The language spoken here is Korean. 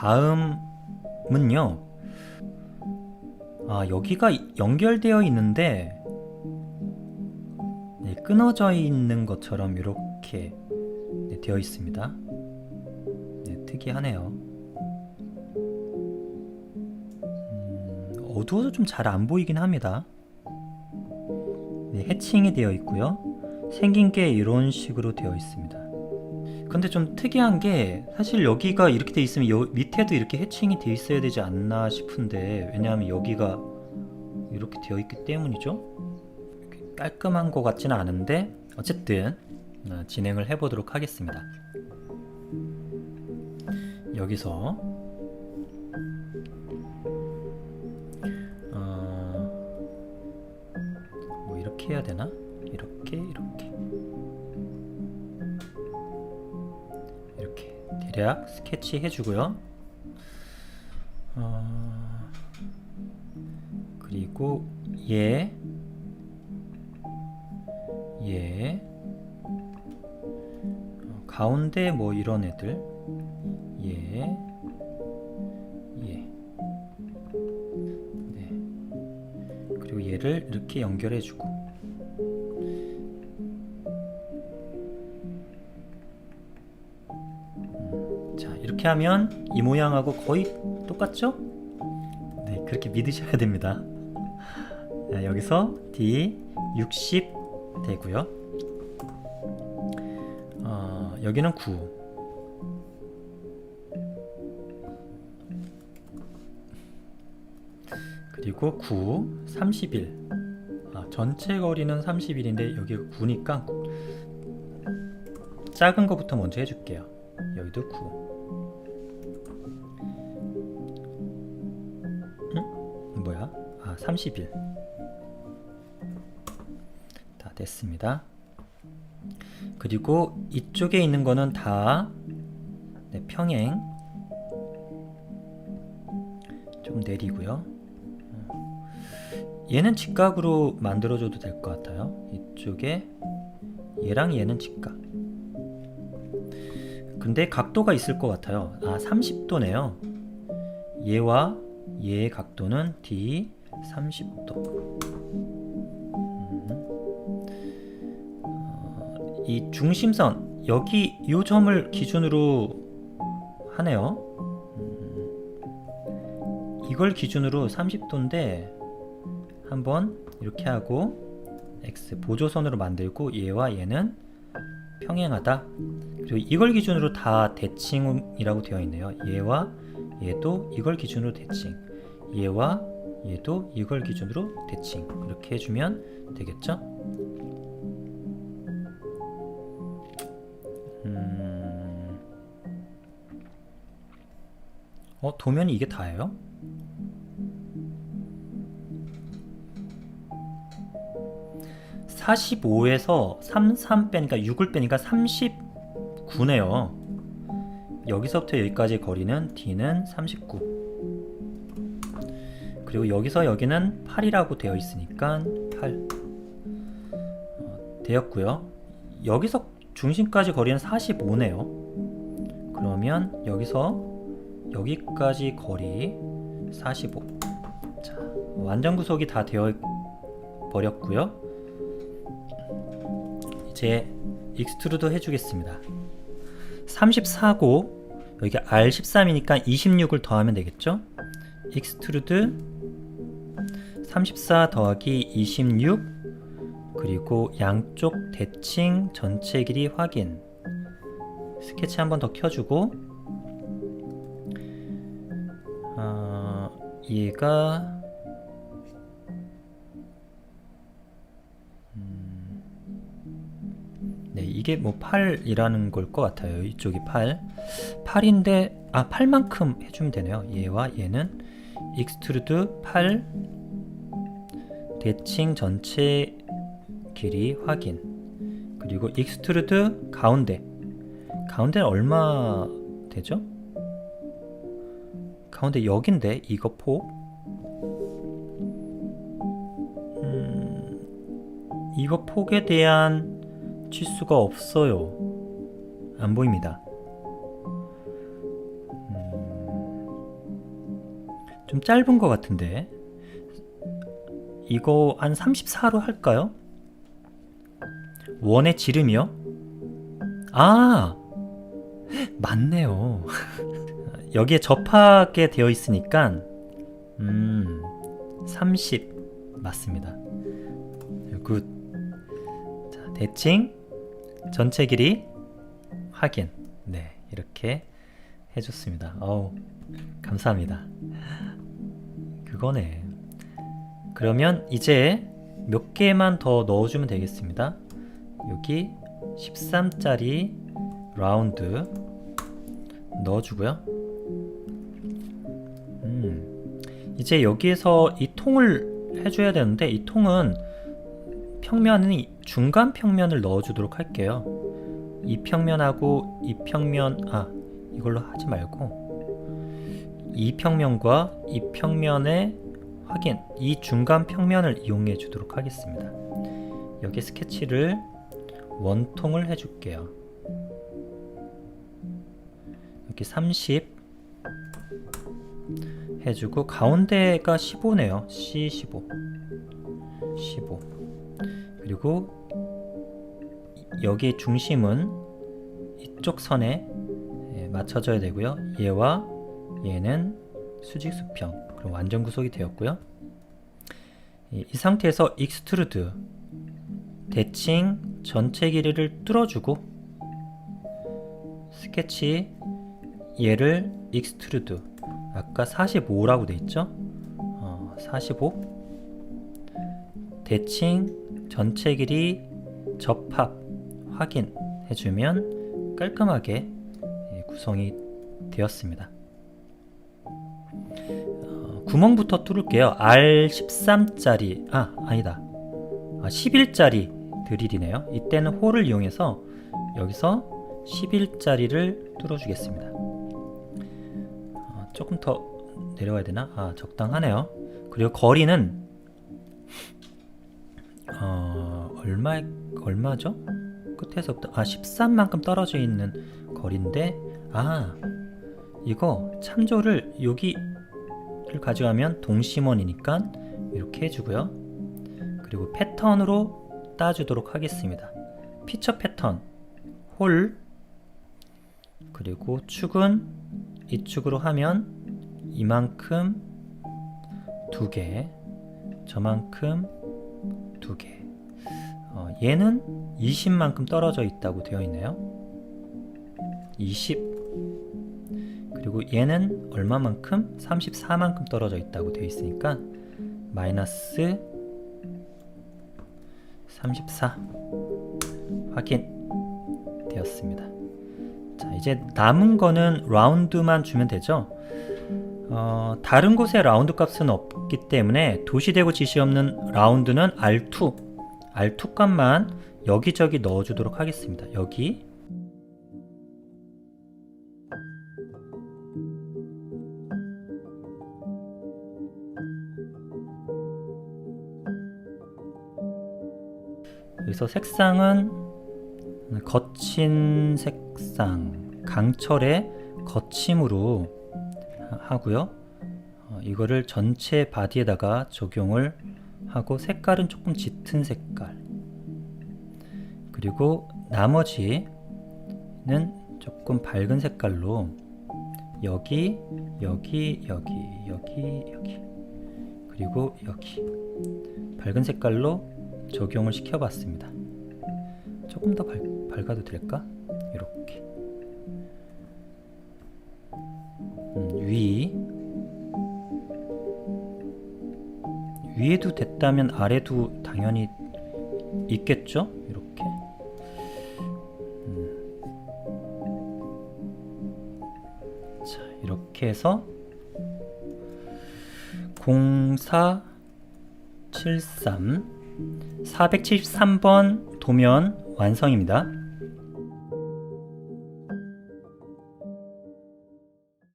다음은요. 아, 여기가 연결되어 있는데 네, 끊어져 있는 것처럼 이렇게 네, 되어 있습니다. 네, 특이하네요. 음, 어두워서 좀 잘 안 보이긴 합니다. 네, 해칭이 되어 있고요. 생긴 게 이런 식으로 되어 있습니다. 근데 좀 특이한 게 사실 여기가 이렇게 돼 있으면 여, 밑에도 이렇게 해칭이 돼 있어야 되지 않나 싶은데 왜냐하면 여기가 이렇게 되어 있기 때문이죠. 깔끔한 것 같지는 않은데 어쨌든 어, 진행을 해보도록 하겠습니다. 여기서 어, 뭐 이렇게 해야 되나? 이렇게 이렇게 대략 스케치 해주고요. 어, 그리고 얘, 얘, 어, 가운데 뭐 이런 애들, 얘, 얘, 네. 그리고 얘를 이렇게 연결해주고. 자 이렇게 하면 이 모양하고 거의 똑같죠? 네 그렇게 믿으셔야 됩니다. 자, 여기서 D 60 되고요. 어, 여기는 9 그리고 9 31 아, 전체 거리는 31인데 여기가 9니까 작은 거부터 먼저 해줄게요. 여기도 9 30일 다 됐습니다. 그리고 이쪽에 있는 거는 다 네, 평행 좀 내리고요. 어. 얘는 직각으로 만들어줘도 될 것 같아요. 이쪽에 얘랑 얘는 직각. 근데 각도가 있을 것 같아요. 아, 30도네요. 얘와 얘의 각도는 D, 30도. 음. 어, 이 중심선 여기 이 점을 기준으로 하네요. 음. 이걸 기준으로 30도인데 한번 이렇게 하고 x 보조선으로 만들고 얘와 얘는 평행하다. 그리고 이걸 기준으로 다 대칭이라고 되어 있네요. 얘와 얘도 이걸 기준으로 대칭. 얘와 얘도 이걸 기준으로 대칭. 이렇게 해주면 되겠죠? 음... 어, 도면이 이게 다예요? (45에서) (33) 빼니까 (6을) 빼니까 (39네요) 여기서부터 여기까지 거리는 d는 39 그리고 여기서 여기는 8이라고 되어 있으니까 8 어, 되었고요. 여기서 중심까지 거리는 45네요. 그러면 여기서 여기까지 거리 45 자, 완전 구속이 다 되어 버렸고요. 이제 익스트루드 해주겠습니다. 34고 여기 R13이니까 26을 더하면 되겠죠? 익스트루드 34 더하기 26 그리고 양쪽 대칭 전체 길이 확인 스케치 한 번 더 켜주고 어, 얘가 네, 이게 뭐 8이라는 걸 것 같아요. 이쪽이 8. 8인데, 아, 8만큼 해주면 되네요. 얘와 얘는 익스트루드 8 대칭 전체 길이 확인. 그리고 익스트루드 가운데. 가운데는 얼마 되죠? 가운데 여긴데, 이거 폭. 음, 이거 폭에 대한 치수가 없어요. 안 보입니다. 음, 좀 짧은 것 같은데 이거 한 34로 할까요? 원의 지름이요? 아 맞네요. 여기에 접하게 되어 있으니까 음, 30 맞습니다. 굿. 자, 대칭 전체 길이 확인. 네, 이렇게 해줬습니다. 어우, 감사합니다. 그거네. 그러면 이제 몇 개만 더 넣어주면 되겠습니다. 여기 13짜리 라운드 넣어주고요. 음, 이제 여기에서 이 통을 해줘야 되는데 이 통은 평면이 중간 평면을 넣어주도록 할게요. 이 평면하고 이 평면 아 이걸로 하지 말고 이 평면과 이 평면의 확인 이 중간 평면을 이용해 주도록 하겠습니다. 여기 스케치를 원통을 해줄게요. 여기 30 해주고 가운데가 15네요. C15 15 그리고 여기 중심은 이쪽 선에 예, 맞춰져야 되고요. 얘와 얘는 수직 수평 그럼 완전 구속이 되었고요. 이, 이 상태에서 익스트루드 대칭 전체 길이를 뚫어주고 스케치 얘를 익스트루드 아까 45라고 돼 있죠? 어, 45 대칭 전체 길이 접합 확인 해주면 깔끔하게 예, 구성이 되었습니다. 어, 구멍부터 뚫을게요. R13짜리 아 아니다 아, 11짜리 드릴이네요. 이때는 홀을 이용해서 여기서 11짜리를 뚫어주겠습니다. 어, 조금 더 내려가야 되나? 아 적당하네요. 그리고 거리는 어, 얼마 얼마죠? 끝에서부터 아 13만큼 떨어져 있는 거리인데 아 이거 참조를 여기를 가져가면 동심원이니까 이렇게 해주고요. 그리고 패턴으로 따주도록 하겠습니다. 피처 패턴 홀 그리고 축은 이 축으로 하면 이만큼 두 개, 저만큼 두 개. 어, 얘는 20만큼 떨어져 있다고 되어 있네요. 20. 그리고 얘는 얼마만큼? 34만큼 떨어져 있다고 되어 있으니까 마이너스 34 확인 되었습니다. 자, 이제 남은 거는 라운드만 주면 되죠. 어, 다른 곳에 라운드 값은 없기 때문에 도시되고 지시 없는 라운드는 R2 R2 값만 여기저기 넣어주도록 하겠습니다. 여기 여기서 색상은 거친 색상 강철의 거침으로 하고요. 어, 이거를 전체 바디에다가 적용을 하고 색깔은 조금 짙은 색깔. 그리고 나머지는 조금 밝은 색깔로 여기, 여기, 여기, 여기, 여기. 그리고 여기. 밝은 색깔로 적용을 시켜봤습니다. 조금 더 밝, 밝아도 될까? 이렇게. 음, 위 위에도 됐다면 아래도 당연히 있겠죠? 이렇게 음. 자 이렇게 해서 0473 473번 도면 완성입니다.